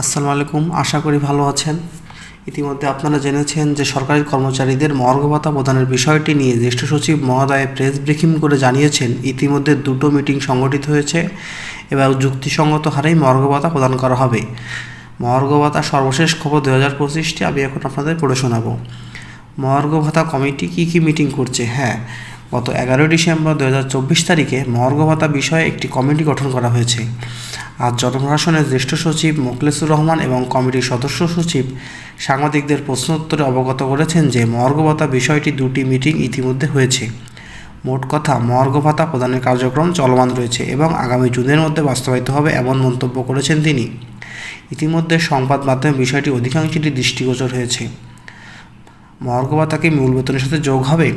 আসসালামু আলাইকুম, আশা করি ভালো আছেন। ইতিমধ্যে আপনারা জেনেছেন যে সরকারি কর্মচারীদের মর্গ ভাতা প্রদানের বিষয়টি নিয়ে জ্যেষ্ঠ সচিব মহোদয় প্রেস ব্রিফিং করে জানিয়েছেন, ইতিমধ্যে দুটো মিটিং সংগঠিত হয়েছে এবং যুক্তিসঙ্গত হারেই মর্গ ভাতা প্রদান করা হবে। মর্গ ভাতা সর্বশেষ খবর দু হাজার পঁচিশটি, আমি এখন আপনাদের পড়ে শোনাবো। মহার্ঘ ভাতা কমিটি কী কী মিটিং করছে? হ্যাঁ গত এগারোই ডিসেম্বর দু হাজার চব্বিশ তারিখে মহার্ঘ ভাতা বিষয়ে একটি কমিটি গঠন করা হয়েছে। আজ জনপ্রশাসনের জ্যেষ্ঠ সচিব মোখলেসুর রহমান এবং কমিটির সদস্য সচিব সাংবাদিকদের প্রশ্নোত্তরে অবগত করেছেন যে মহার্ঘ ভাতা বিষয়টি দুটি মিটিং ইতিমধ্যে হয়েছে। মোট কথা মহার্ঘ ভাতা প্রদানের কার্যক্রম চলমান রয়েছে এবং আগামী জুনের মধ্যে বাস্তবায়িত হবে এমন মন্তব্য করেছেন তিনি। ইতিমধ্যে সংবাদ মাধ্যমে বিষয়টি অধিকাংশটি দৃষ্টিগোচর হয়েছে। মহার্ঘ ভাতা কি মূল বেতনের সাথে যোগ হবে?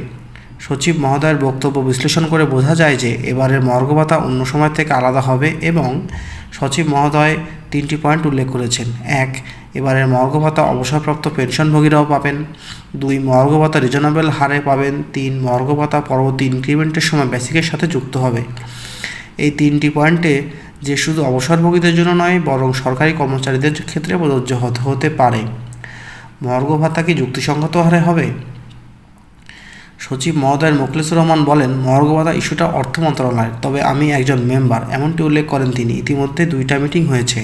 সচিব মহোদয়ের বক্তব্য বিশ্লেষণ করে বোঝা যায় যে এবারের মর্গ ভাতা অন্য সময় থেকে আলাদা হবে এবং সচিব মহোদয় তিনটি পয়েন্ট উল্লেখ করেছেন। এক, এবারের মর্গ ভাতা অবসরপ্রাপ্ত পেনশনভোগীরাও পাবেন। দুই মর্গ ভাতা রিজনেবল হারে পাবেন। তিন মর্গ ভাতা পরবর্তী ইনক্রিমেন্টের সময় বেসিকের সাথে যুক্ত হবে। এই তিনটি পয়েন্টে যে শুধু অবসরভোগীদের জন্য নয়, বরং সরকারি কর্মচারীদের ক্ষেত্রে প্রযোজ্য হতে হতে পারে। মর্গ ভাতা কি যুক্তিসঙ্গত হারে হবে? সচিব মহোদয়ের মোখলেসুর রহমান বলেন মর্গ ভাতা ইস্যুটা অর্থ মন্ত্রণালয়ের, তবে আমি একজন মেম্বার, এমনটি উল্লেখ করেন তিনি। ইতিমধ্যে দুইটা মিটিং হয়েছে।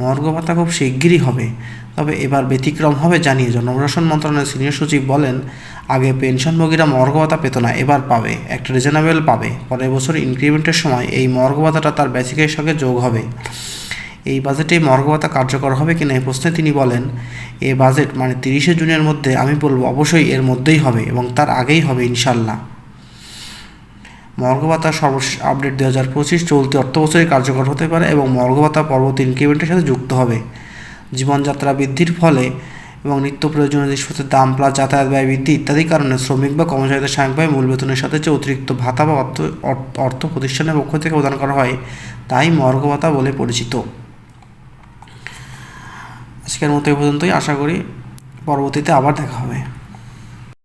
মর্গ ভাতা খুব শিগগিরই হবে, তবে এবার ব্যতিক্রম হবে জানিয়ে জনপ্রশাসন মন্ত্রণালয়ের সিনিয়র সচিব বলেন, আগে পেনশনভোগীরা মর্গ ভাতা পেত না, এবার পাবে, একটা রিজনেবল পাবে। পরের বছর ইনক্রিমেন্টের সময় এই মর্গ ভাতাটা তার বেসিকের সঙ্গে যোগ হবে। এই বাজেটে মর্গ ভাতা কার্যকর হবে কিনা এই প্রশ্নে তিনি বলেন, এ বাজেট মানে তিরিশে জুনের মধ্যে আমি বলব অবশ্যই এর মধ্যেই হবে এবং তার আগেই হবে ইনশাল্লাহ মর্গ ভাতা সর্বশেষ আপডেট দু হাজার পঁচিশ চলতি অর্থ বছরে কার্যকর হতে পারে এবং মর্গ ভাতা পরবর্তী ইনক্রিমেন্টের সাথে যুক্ত হবে। জীবনযাত্রা বৃদ্ধির ফলে এবং নিত্য প্রয়োজনীয় জিনিসপত্রের দাম প্লাস যাতায়াত ব্যয় বৃদ্ধি ইত্যাদি কারণে শ্রমিক বা কর্মচারীদের সাময়িক মূল বেতনের সাথে যে অতিরিক্ত ভাতা বা অর্থ অর্থ প্রতিষ্ঠানের পক্ষ থেকে প্রদান করা হয়, তাই মর্গ ভাতা বলে পরিচিত। আজকের মতো এই পর্যন্তই। আশা করি পরবর্তীতে আবার দেখা হবে।